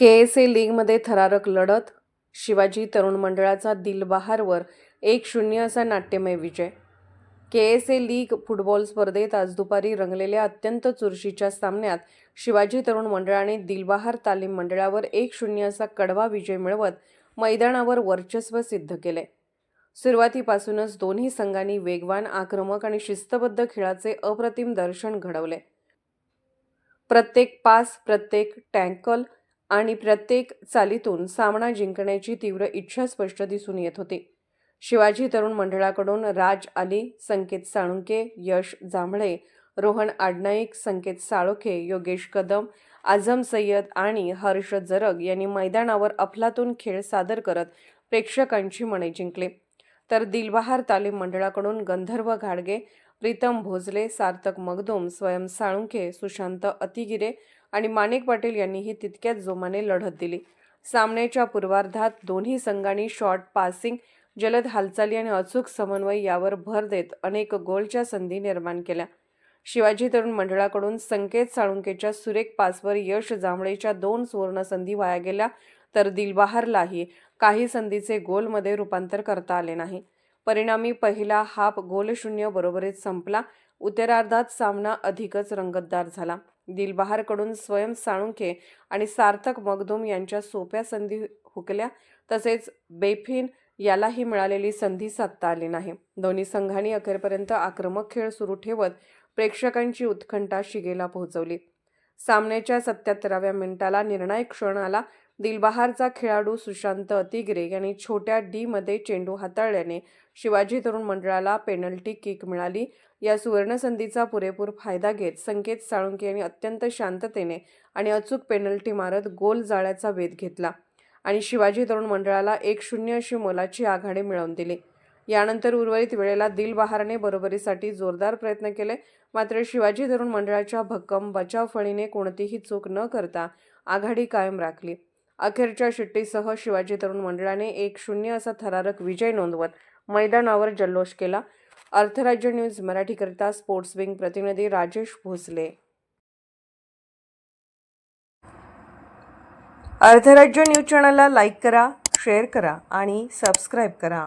के S ए लीगमध्ये थरारक लढत शिवाजी तरुण मंडळाचा दिलबहारवर एक शून्य असा नाट्यमय विजय. K S A league football स्पर्धेत आज दुपारी रंगलेल्या अत्यंत चुरशीच्या सामन्यात शिवाजी तरुण मंडळाने दिलबहार तालीम मंडळावर एक शून्य असा कडवा विजय मिळवत मैदानावर वर्चस्व सिद्ध केले. सुरुवातीपासूनच दोन्ही संघांनी वेगवान आक्रमक आणि शिस्तबद्ध खेळाचे अप्रतिम दर्शन घडवले. प्रत्येक पास प्रत्येक टँकल आणि प्रत्येक चालीतून सामना जिंकण्याची तीव्र इच्छा स्पष्ट दिसून येत होती. शिवाजी तरुण मंडळाकडून राज आली संकेत साळुंके यश जांभळे रोहन आडनाईक संकेत साळोखे योगेश कदम आझम सय्यद आणि हर्ष जरग यांनी मैदानावर अफलातून खेळ सादर करत प्रेक्षकांची मने जिंकले. तर दिलबहार तालीम मंडळाकडून गंधर्व घाडगे प्रीतम भोजले सार्थक मगदूम स्वयं साळुंखे सुशांत अतिगिरे आणि माणिक पाटील यांनीही तितक्याच जोमाने लढत दिली. सामन्याच्या पूर्वार्धात दोन्ही संघांनी शॉर्ट पासिंग जलद हालचाली आणि अचूक समन्वय यावर भर देत अनेक गोलच्या संधी निर्माण केल्या. शिवाजी तरुण मंडळाकडून संकेत साळुंकेच्या सुरेख पासवर यश जांभळेच्या दोन सुवर्ण संधी वाया गेल्या तर दिलबहारलाही काही संधीचे गोलमध्ये रूपांतर करता आले नाही. परिणामी पहिला हाफ गोलशून्य बरोबरीत संपला. उत्तरार्धात सामना अधिकच रंगतदार झाला. दिलबहारकडून स्वयं साळुंखे आणि सार्थक मगदूम यांच्या सोप्या संधी हुकल्या तसेच बेफिन यालाही मिळालेली संधी साधता आली नाही. दोन्ही संघांनी अखेरपर्यंत आक्रमक खेळ सुरू ठेवत प्रेक्षकांची उत्कंठा शिगेला पोहोचवली. सामन्याच्या सत्याहत्तराव्या मिनिटाला निर्णायक क्षण आला दिलबहारचा खेळाडू सुशांत अतिगिरे यांनी छोट्या डीमध्ये चेंडू हाताळल्याने शिवाजी तरुण मंडळाला पेनल्टी किक मिळाली. या सुवर्णसंधीचा पुरेपूर फायदा घेत संकेत साळुंके यांनी अत्यंत शांततेने आणि अचूक पेनल्टी मारत गोल जाळ्याचा वेध घेतला आणि शिवाजी तरुण मंडळाला एक शून्य अशी मोलाची आघाडी मिळवून दिली. यानंतर उर्वरित वेळेला दिलबहारने बरोबरीसाठी जोरदार प्रयत्न केले. मात्र शिवाजी तरुण मंडळाच्या भक्कम बचावफळीने कोणतीही चूक न करता आघाडी कायम राखली. अखेरच्या शिट्टीसह शिवाजी तरुण मंडळाने एक शून्य असा थरारक विजय नोंदवत मैदानावर जल्लोष केला. अर्थराज्य न्यूज मराठीकरिता स्पोर्ट्स विंग प्रतिनिधी राजेश भोसले. अर्थराज्य न्यूज चॅनलला लाईक करा शेअर करा आणि सबस्क्राईब करा.